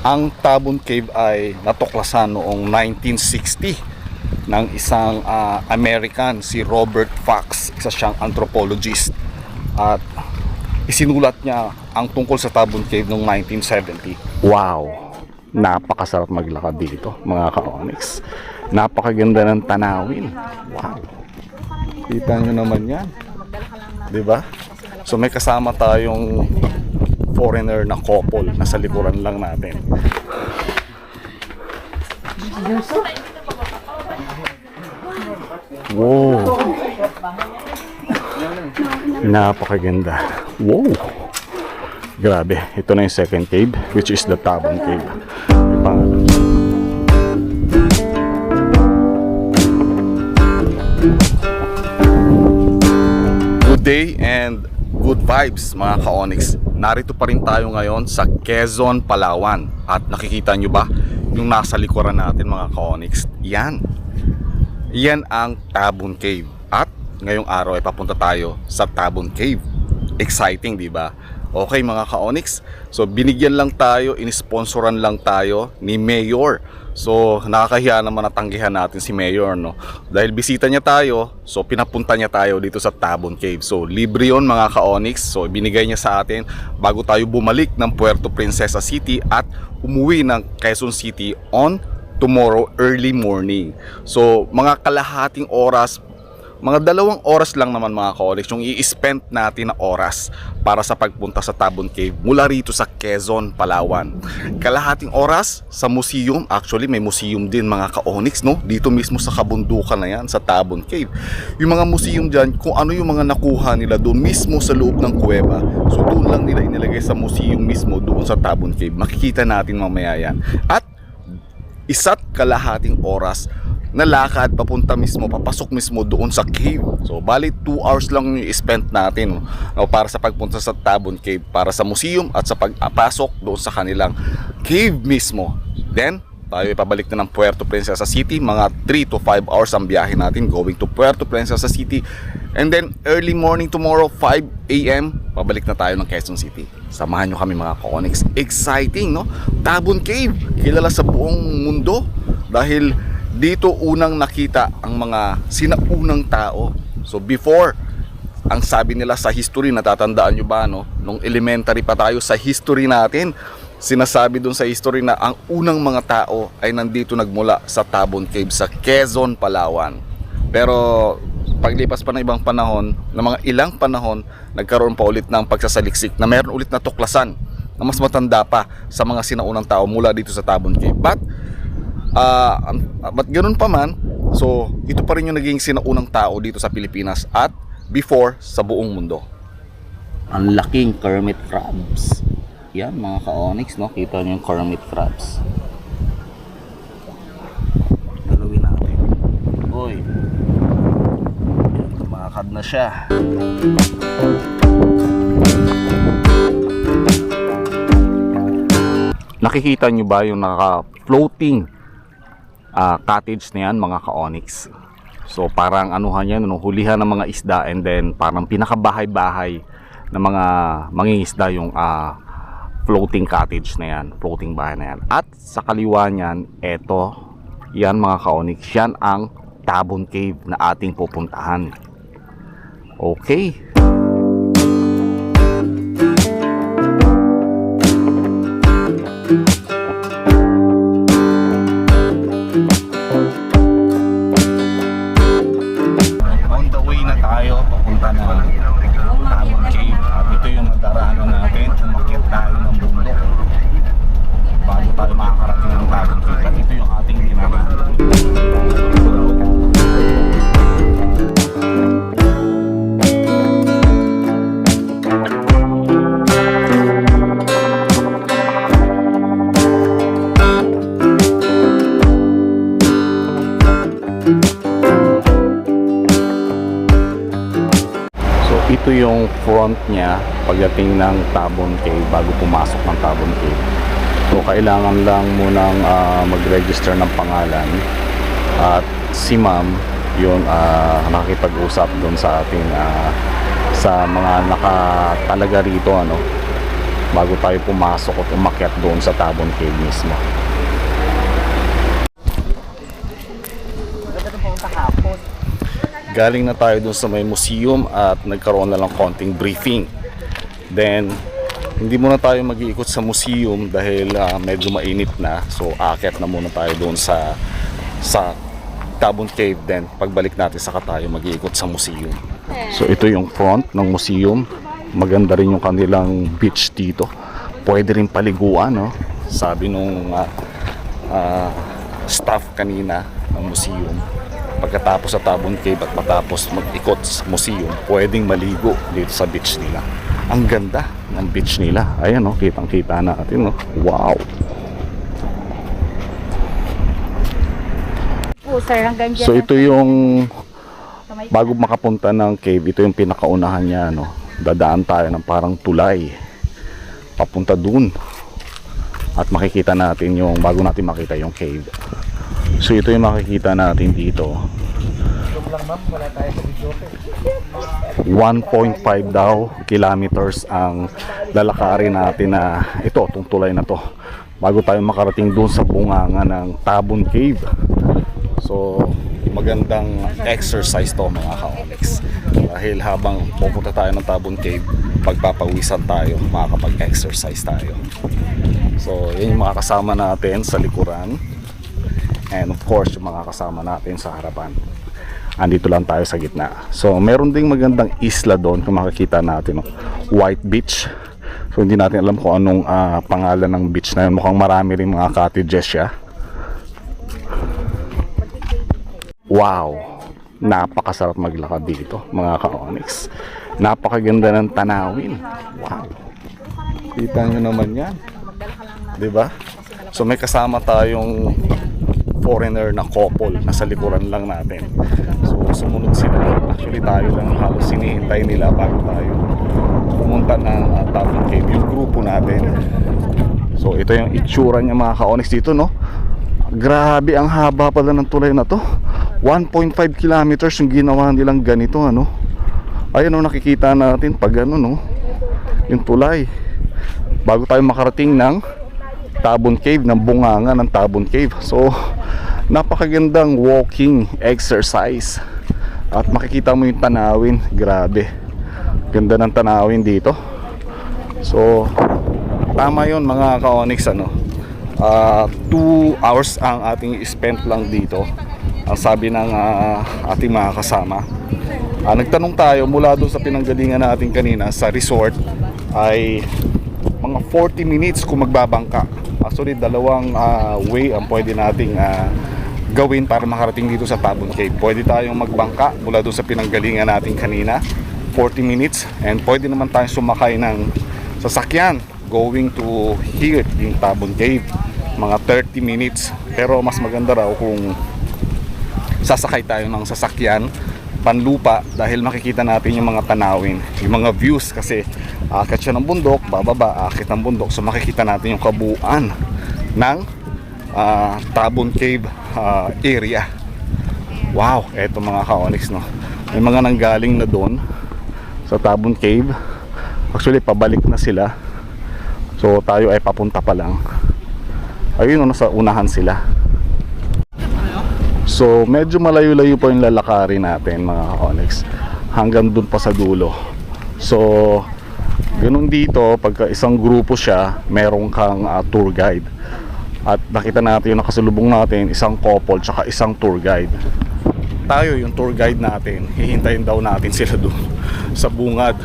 Ang Tabon Cave ay natuklasan noong 1960 ng isang ah, American, si Robert Fox, isa siyang anthropologist. At isinulat niya ang tungkol sa Tabon Cave noong 1970. Wow! Napakasarap maglakad dito, mga ka-onyx. Napakaganda ng tanawin. Wow! Kita nyo naman yan. Di ba? So may kasama tayong foreigner na couple nasa likuran lang natin. Wow! Napakaganda. Wow! Grabe, ito na yung second cave, which is the Tabon Cave. Pangalan. Good day and good vibes mga ka-Onyx. Narito pa rin tayo ngayon sa Quezon, Palawan. At nakikita nyo ba yung nasa likuran natin mga ka-Onyx? Yan. Yan ang Tabon Cave. At ngayong araw ay papunta tayo sa Tabon Cave. Exciting, di ba? Okay mga ka-Onyx. So binigyan lang tayo, inisponsoran lang tayo ni Mayor. So nakakahiya naman natanggihan natin si Mayor no. Dahil bisita niya tayo, so pinapunta niya tayo dito sa Tabon Cave. So libre 'yon mga ka-Onyx. So binigay niya sa atin bago tayo bumalik ng Puerto Princesa City at umuwi ng Quezon City on tomorrow early morning. So mga kalahating oras mga dalawang oras lang naman mga ka-Onyx yung i-spend natin na oras para sa pagpunta sa Tabon Cave mula rito sa Quezon, Palawan. Kalahating oras sa museum, actually may museum din mga ka-Onyx no? Dito mismo sa kabundukan na yan, sa Tabon Cave. Yung mga museum dyan, kung ano yung mga nakuha nila doon mismo sa loob ng kuweba. So doon lang nila inilagay sa museum mismo doon sa Tabon Cave. Makikita natin mamaya yan. At isa't kalahating oras na lakad papunta mismo, papasok mismo doon sa cave. So, bali 2 hours lang yung spent natin no, para sa pagpunta sa Tabon Cave, para sa museum at sa pagpasok doon sa kanilang cave mismo. Then, tayo ipabalik na ng Puerto Princesa City. Mga 3 to 5 hours ang biyahe natin going to Puerto Princesa City. And then, early morning tomorrow, 5 a.m., pabalik na tayo ng Quezon City. Samahan nyo kami mga ka-Onyx. Exciting, no? Tabon Cave, kilala sa buong mundo dahil dito unang nakita ang mga sinaunang tao. So before, ang sabi nila sa history, natatandaan nyo ba, no? Nung elementary pa tayo sa history natin, sinasabi dun sa history na ang unang mga tao ay nandito nagmula sa Tabon Cave sa Quezon, Palawan. Pero paglipas pa ng ibang panahon, ng mga ilang panahon, nagkaroon pa ulit ng pagsasaliksik na meron ulit na tuklasan na mas matanda pa sa mga sinaunang tao mula dito sa Tabon Cave. But uh, but ganun pa man, so ito pa rin yung naging sinaunang tao dito sa Pilipinas at before sa buong mundo. Ang laking Kermit crabs. Yan mga ka-onyx, no? Kita niyo yung Kermit crabs. Galawin natin. Yan, tumakad na siya. Nakikita niyo ba yung naka-floating ah, cottage na yan mga ka-onyx. So parang anuhan yan, no, hulihan ng mga isda and then parang pinakabahay-bahay ng mga mangingisda yung ah, floating cottage na yan, floating bahay na yan. At sa kaliwa niyan, eto, yan mga ka-onyx, yan ang Tabon Cave na ating pupuntahan. Okay. On front niya pagdating ng Tabon Cave bago pumasok ng Tabon Cave. So kailangan lang munang yung ah, mag-register ng pangalan at si ma'am sa ating ah, nakikipag-usap doon sa ating ah, sa mga nakatalaga rito ano. bago tayo pumasok at umakyat doon sa Tabon Cave mismo. Galing na tayo doon sa may museum at nagkaroon na lang konting briefing. Then, hindi muna tayo mag-iikot sa museum dahil ah, medyo mainit na. So, aakyat na muna tayo doon sa sa Tabon Cave then pagbalik natin saka tayo mag-iikot sa museum. So ito yung front ng museum. Maganda rin yung kanilang beach dito. Pwede rin paliguan, no? Sabi nung ah, ah, staff kanina ng museum. Pagkatapos sa Tabon Cave at matapos mag-ikot sa museum, pwedeng maligo dito sa beach nila. Ang ganda ng beach nila. Ayan, no? Kitang-kita natin? Wow! po sir hanggang dyan. So ito yung bago makapunta ng cave, ito yung pinakaunahan niya, no. Dadaan tayo ng parang tulay papunta dun. At makikita natin yung bago natin makita yung cave. So ito yung makikita natin dito. 1.5 daw kilometers ang lalakarin natin na ito, itong tulay na to. Bago tayo makarating doon sa bunganga ng Tabon Cave. So magandang exercise to mga ka-onyx dahil habang pupunta tayo ng Tabon Cave pagpapawisan tayo makakapag-exercise tayo. So yun yung mga kasama natin sa likuran and of course yung mga kasama natin sa harapan andito lang tayo sa gitna. So meron ding magandang isla doon kung makikita natin no? White Beach. So hindi natin alam kung anong ah, pangalan ng beach na yun. Mukhang marami rin mga cottages siya wow! Napakasarap maglakad dito mga ka-onyx. Napakaganda ng tanawin. Wow! Kita nyo naman yan. Ba? So may kasama tayong foreigner na couple nasa likuran lang natin. So sumunod sila actually tayo lang halos sinihintay nila bago tayo pumunta ng uh, Tabon Cave yung grupo natin. So ito yung itsura niya mga ka-onyx dito no? Grabe ang haba pala ng tulay na to. 1.5 kilometers yung ginawa nilang ganito ano? Ayun no nakikita natin pag ano no? Yung tulay. Bago tayo makarating ng Tabon Cave ng bunganga ng Tabon Cave. So napakagandang walking exercise. At makikita mo yung tanawin. Grabe. Ganda ng tanawin dito. So tama yon mga ka-onyx ano. 2 hours ang ating spent lang dito. Ang sabi ng ah, ating mga kasama. Ah, nagtanong tayo mula doon sa pinanggalingan natin kanina sa resort ay mga 40 minutes kung magbabangka. Actually, dalawang ah, way ang pwede nating ah, gawin para makarating dito sa Tabon Cave. Pwede tayong magbangka mula doon sa pinanggalingan natin kanina, 40 minutes. And pwede naman tayong sumakay ng sasakyan going to here in Tabon Cave. Mga 30 minutes. Pero mas maganda raw kung sasakay tayo ng sasakyan panlupa dahil makikita natin yung mga tanawin yung mga views kasi akit siya ng bundok bababa akit ng bundok so makikita natin yung kabuuan ng ah, Tabon Cave ah, area. Wow eto mga ka-onyx no? May mga nanggaling na doon sa Tabon Cave. Actually pabalik na sila. So tayo ay papunta pa lang. Ayun no, nasa unahan sila. So medyo malayo-layo po yung lalakarin natin mga Onyx hanggang dun pa sa dulo. So ganun dito pagka isang grupo siya, meron kang ah, tour guide. At nakita natin yung nakasalubong natin, isang couple tsaka isang tour guide. Tayo yung tour guide natin, hihintayin daw natin sila dun sa bungad.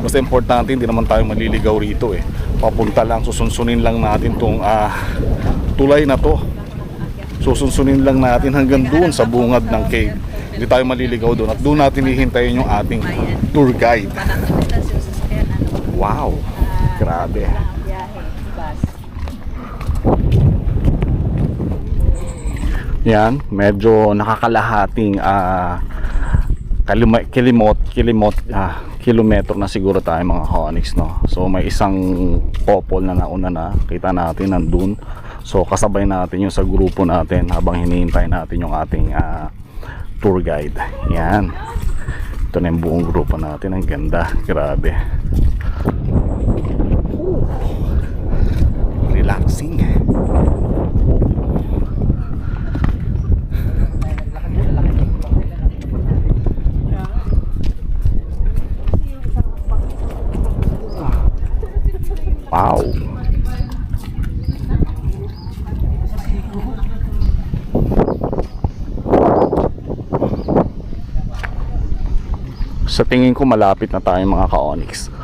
Basta importante, hindi naman tayo maliligaw rito eh. Papunta lang, susunsunin lang natin tong ah, tulay na to susunsunin lang natin hanggang doon sa bungad ng cave. Hindi tayo maliligaw doon at doon natin hihintayin yung ating tour guide. Wow! Grabe. Yan, medyo nakakalahating ah kalima, kilimot, kilimot, ah, kilometro na siguro tayo mga Honix, no? So may isang couple na nauna na, kita natin nandun. So kasabay natin yung sa grupo natin habang hinihintay natin yung ating ah, tour guide. Yan. Ito na yung buong grupo natin. Ang ganda. Grabe. relaxing. Wow. Sa tingin ko malapit na tayo mga ka-Onyx.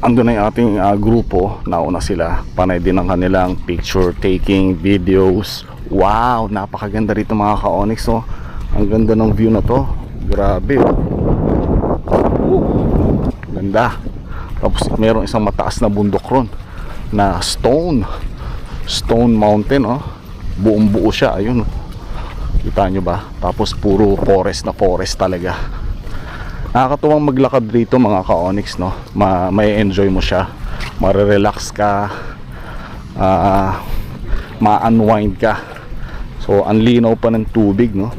Ando na yung ating ah, grupo, nauna sila. Panay din ang kanilang picture taking, videos. Wow, napakaganda rito mga ka-Onyx oh. Ang ganda ng view na to. Grabe oh. Ganda. Tapos meron isang mataas na bundok ron na stone. Stone mountain oh. Buong buo siya, ayun oh. Kita nyo ba? Tapos puro forest na forest talaga. Nakakatuwang maglakad dito mga ka-onyx no. Ma may enjoy mo siya. Mare-relax ka. ah ma-unwind ka. So ang linaw pa ng tubig no.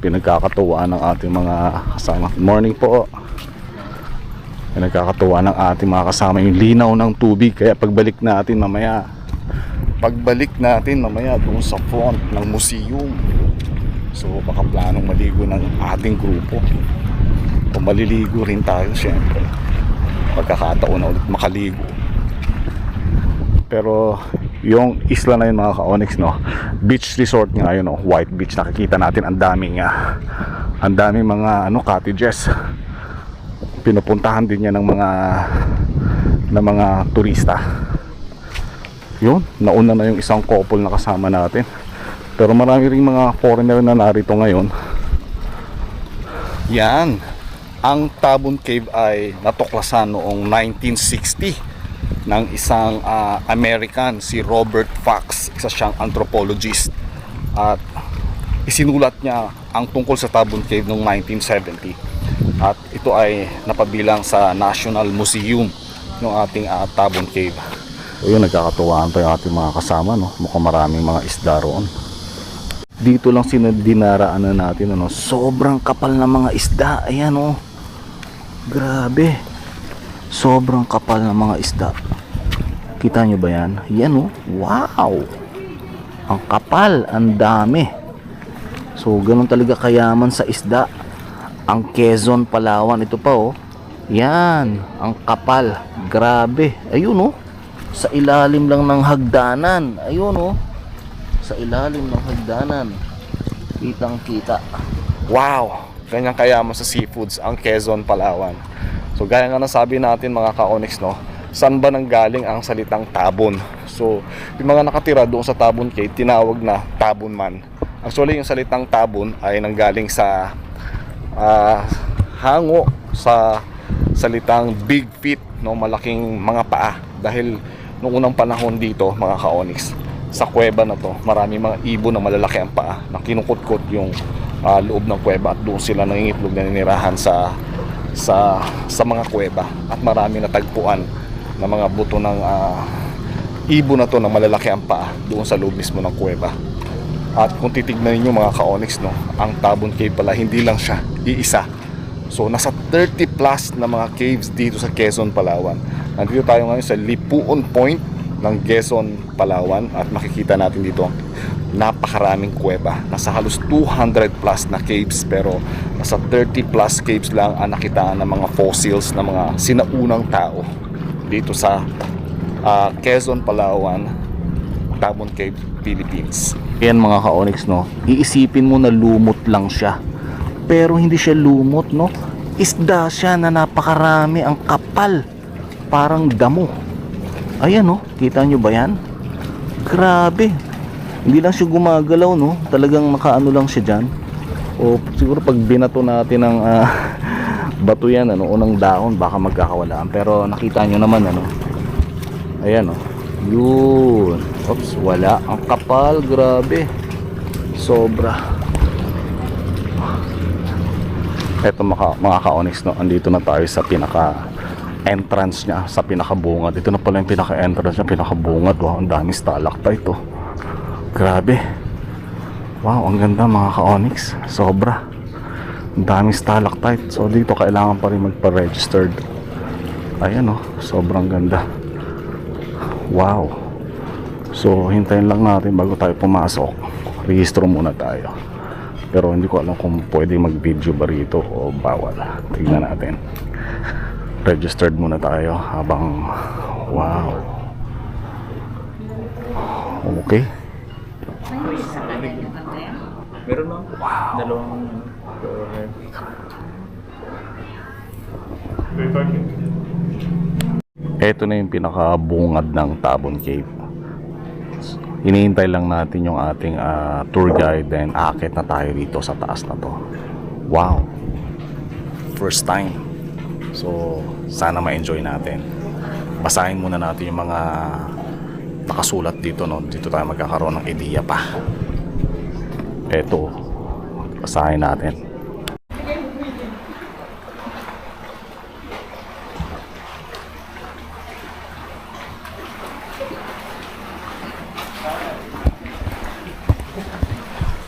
Pinagkakatuwaan ng ating mga kasama. Morning po. Pinagkakatuwa ng ating mga kasama yung linaw ng tubig kaya pagbalik natin mamaya pagbalik natin mamaya doon sa front ng museum so baka planong maligo ng ating grupo o maliligo rin tayo syempre. Pagkakataon na ulit makaligo. Pero yung isla na yun mga ka-onyx no beach resort nga yun no white beach. Nakikita natin ang daming ah, ang daming mga ano cottages. Pinupuntahan din yan ng mga ng mga turista. Yun nauna na yung isang couple na kasama natin. Pero marami ring mga foreigner na narito ngayon. Yan ang Tabon Cave ay natuklasan noong 1960 ng isang ah, American si Robert Fox isa siyang anthropologist. At isinulat niya ang tungkol sa Tabon Cave noong 1970 at ito ay napabilang sa National Museum ng ating ah, Tabon Cave. So yun nagkakatuwaan yung ating mga kasama no? mukhang maraming mga isda roon. Dito lang sinadinaraan na natin ano? Sobrang kapal na mga isda. Ayan oh grabe. Sobrang kapal na mga isda. Kita nyo ba yan? Yan oh. Wow! Ang kapal. Ang dami. So ganun talaga kayaman sa isda. Ang Quezon Palawan. Ito pa oh. Yan. Ang kapal. Grabe. Ayun oh. Sa ilalim lang ng hagdanan. Ayun oh. Sa ilalim ng hagdanan. Kitang kita wow ganyan kayaman sa seafoods ang Quezon Palawan. So gaya nga nasabi natin mga ka-onyx no saan ba nanggaling ang salitang tabon? So yung mga nakatira doon sa tabon cave tinawag na tabon man. Actually yung salitang tabon ay nanggaling sa ah, hango sa salitang big feet no malaking mga paa. Dahil noong unang panahon dito mga ka-onyx sa kuweba na to marami mga ibon na malalaki ang paa na kinukutkot yung ah, loob ng kuweba at doon sila nangingitlog na ninirahan sa sa sa mga kuweba. At marami natagpuan na mga buto ng ah, ibon na to na malalaki ang paa doon sa loob mismo ng kuweba. At kung titignan niyo mga ka-onyx no ang Tabon Cave pala hindi lang siya iisa. So nasa 30 plus na mga caves dito sa Quezon, Palawan. Nandito tayo ngayon sa Lipuon Point ng Quezon, Palawan. At makikita natin dito napakaraming kuweba. Nasa halos 200 plus na caves pero nasa 30 plus caves lang ang nakitaan ng mga fossils ng mga sinaunang tao dito sa ah, Quezon, Palawan Tabon Cave, Philippines. Yan mga ka-onyx no? Iisipin mo na lumot lang siya. Pero hindi siya lumot no? Isda siya na napakarami ang kapal. Parang damo. Ayan no? Kita nyo ba yan? Grabe hindi lang siya gumagalaw no? Talagang nakaano lang siya dyan. O siguro pag binato natin ng ah, bato yan ano unang dahon baka magkakawalaan. Pero nakita nyo naman ano? Ayan no yun. Oops wala. Ang kapal grabe. Sobra. Eto mga, mga ka-onyx no? Andito na tayo sa pinaka entrance niya sa pinakabungad. Ito na pala yung pinaka entrance niya pinakabungad. Wow ang dami stalactite to grabe wow ang ganda mga ka-onyx sobra ang dami stalactite so dito kailangan pa rin magpa-registered ayan oh sobrang ganda wow So, hintayin lang natin bago tayo pumasok. Rehistro muna tayo. Pero hindi ko alam kung pwede mag-video ba rito o bawal. Tignan natin. Registered muna tayo habang wow. Okay. Meron no? Wow. Dalawang Ito na yung pinakabungad ng Tabon Cave. Hinihintay lang natin yung ating ah, tour guide then akit na tayo dito sa taas na to. Wow! First time. So, sana ma-enjoy natin. Basahin muna natin yung mga nakasulat dito no. Dito tayo magkakaroon ng ideya pa. Ito. Basahin natin.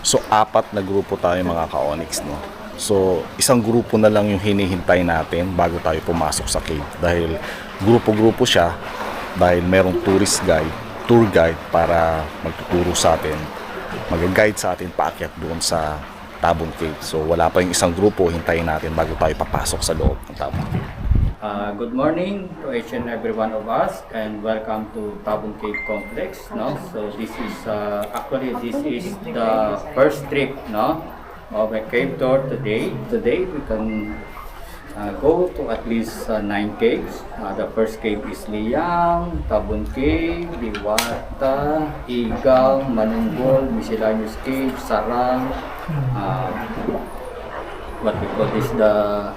So apat na grupo tayo mga ka-Onyx no. So isang grupo na lang yung hinihintay natin bago tayo pumasok sa cave dahil grupo-grupo siya dahil merong tourist guide, tour guide para magtuturo sa atin, mag-guide sa atin paakyat doon sa Tabon Cave. So wala pa yung isang grupo, hintayin natin bago tayo papasok sa loob ng Tabon Cave. Uh, good morning to each and every one of us and welcome to Tabon Cave Complex no so this is uh, actually this is the first trip no of a cave tour today today we can uh, go to at least uh, nine caves uh, the first cave is Liang Tabon Cave Diwata Igaw Manunggol Miscellaneous Cave Sarang uh, what we call this the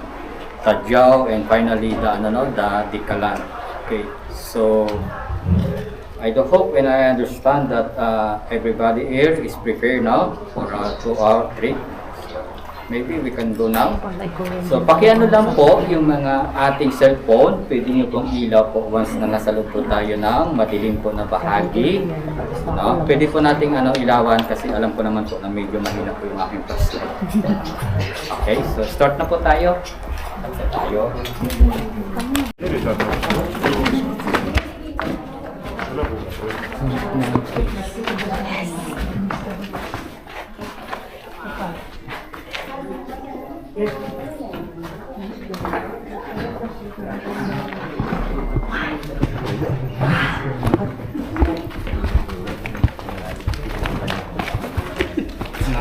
Tadyao and finally the ano no the Dikalan. Okay. So I do hope and I understand that uh, everybody here is prepared now for uh, two hour trip. Maybe we can go now. So, pakiano lang po yung mga ating cellphone. Pwede nyo pong ilaw po once na nasa loob po tayo ng madilim po na bahagi. No? Pwede po nating ano, ilawan kasi alam ko naman po na medyo mahina po yung aking flashlight. Okay, so start na po tayo.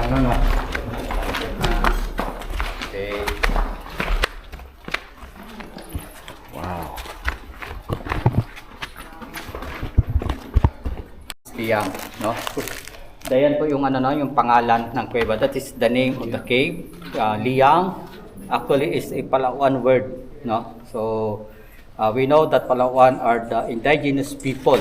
Start na. Okay. Wow. Liang, no? Dayan po yung ano no, yung pangalan ng kuweba. That is the name of the cave. Uh, Liang actually is a Palawan word, no? So uh, we know that Palawan are the indigenous people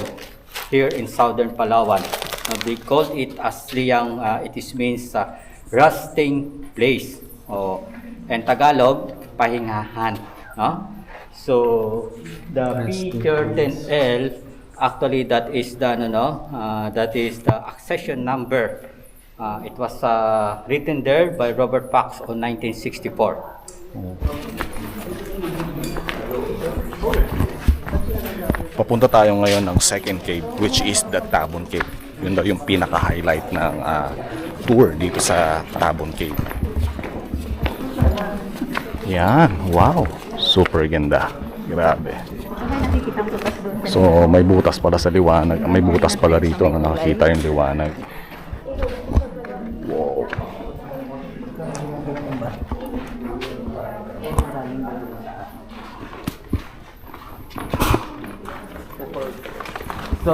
here in southern Palawan. Uh, they call it as Liang. Uh, it is means uh, resting place. Oh, and Tagalog pahingahan, no? So the P13L actually that is the ano no uh, that is the accession number uh, it was uh, written there by Robert Fox on 1964 Papunta tayo ngayon ng second cave which is the Tabon Cave. Yun daw yung pinaka-highlight ng ah, tour dito sa Tabon Cave. Yan, wow. Super ganda. Grabe. So may butas pala sa liwanag. May butas pala rito na nakakita yung liwanag. Wow. so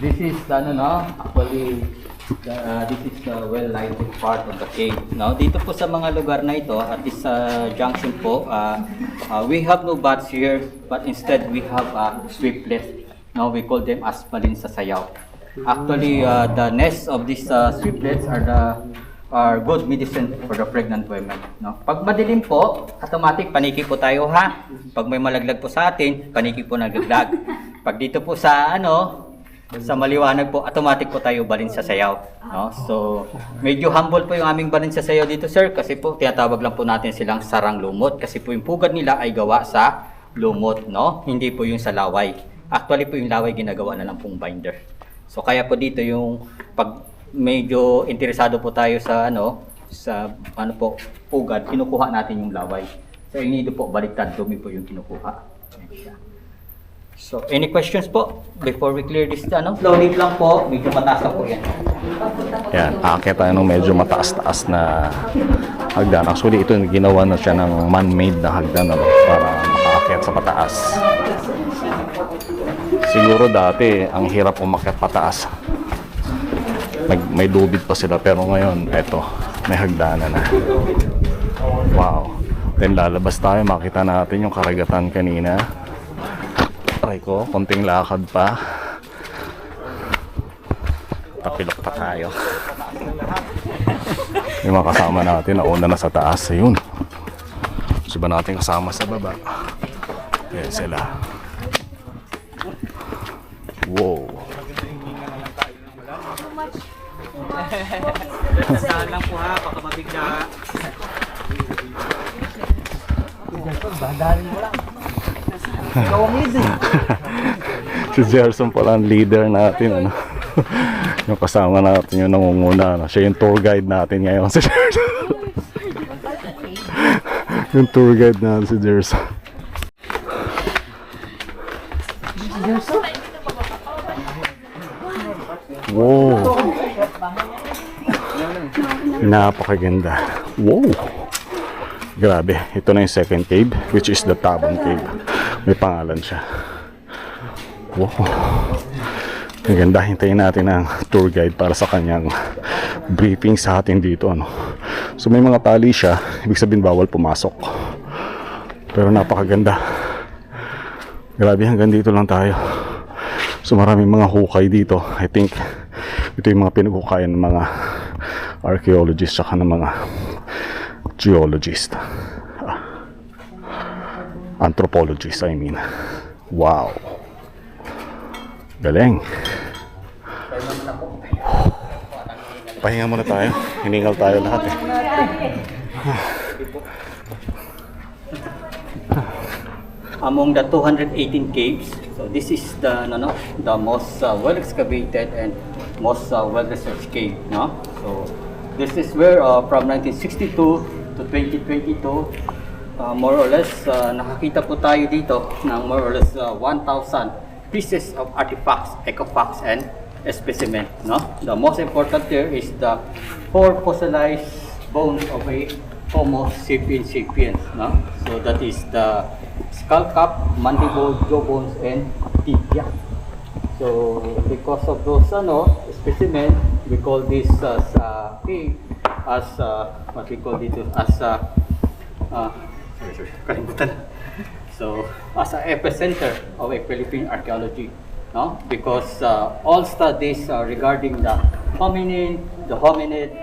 this is ano no actually the, uh, this is the well lighted part of the cave no dito po sa mga lugar na ito at this uh, junction po uh, uh, we have no bats here but instead we have uh, swiftlet no we call them aspalin sa sayaw actually uh, the nests of these uh, swiftlet are the are good medicine for the pregnant women. No? Pag madilim po, automatic paniki po tayo ha. Pag may malaglag po sa atin, paniki po nagaglag. Pag dito po sa ano, sa maliwanag po, automatic po tayo balin sa sayaw. No? So, medyo humble po yung aming balin sa sayaw dito, sir, kasi po tinatawag lang po natin silang sarang lumot kasi po yung pugad nila ay gawa sa lumot, no? Hindi po yung sa laway. Actually po yung laway ginagawa na lang pong binder. So kaya po dito yung pag medyo interesado po tayo sa ano sa ano po ugad, kinukuha natin yung laway. Sa inido po baliktad dumi po yung kinukuha. Ayan. So any questions po before we clear this ano? Low leaf lang po, medyo mataas na po yan. Yan, aakyat tayo ng medyo mataas-taas na hagdan. Actually, ito ginawa na siya ng man-made na hagdan ano, para makaakyat sa pataas. Siguro dati, ang hirap umakyat pataas. Nag, may lubid pa sila, pero ngayon, eto, may hagdanan na. Wow. Then lalabas tayo, makita natin yung karagatan kanina. Aray ko, konting lakad pa. Tapilok pa tayo. Yung mga kasama natin, nauna na sa taas. Ayun. Siba natin kasama sa baba. Yan sila. Wow. Saan lang po ha, baka mabigla. Si Gerson pala ang leader natin. Ano? yung kasama natin yung nangunguna. Ano? Siya yung tour guide natin ngayon. Si Gerson. yung tour guide natin si Gerson. Wow. Napakaganda. Wow. Grabe. Ito na yung second cave, which is the Tabon Cave. May pangalan siya. Wow. Ang ganda. Hintayin natin ang tour guide para sa kanyang briefing sa atin dito. Ano. So may mga tali siya. Ibig sabihin bawal pumasok. Pero napakaganda. Grabe hanggang dito lang tayo. So maraming mga hukay dito. I think ito yung mga pinaghukayan ng mga archaeologists saka ng mga geologists. Anthropologists, I mean. Wow. Galing. Pahinga muna tayo. Hiningal tayo lahat eh. among the 218 caves. So this is the no, no, the most uh, well excavated and most uh, well researched cave, no? So this is where uh, from 1962 to 2022 uh, more or less uh, nakakita po tayo dito ng more or less uh, 1,000 pieces of artifacts, ecofacts and specimen, no? The most important there is the four fossilized bones of a Homo sapiens sapiens, no? So that is the skull cap, mandible, jaw bones, and tibia. So because of those ano specimen, we call this as uh, as uh, what we call it as uh, uh, kalimutan. So as a epicenter of a Philippine archaeology, no? Because uh, all studies uh, regarding the hominin, the hominid,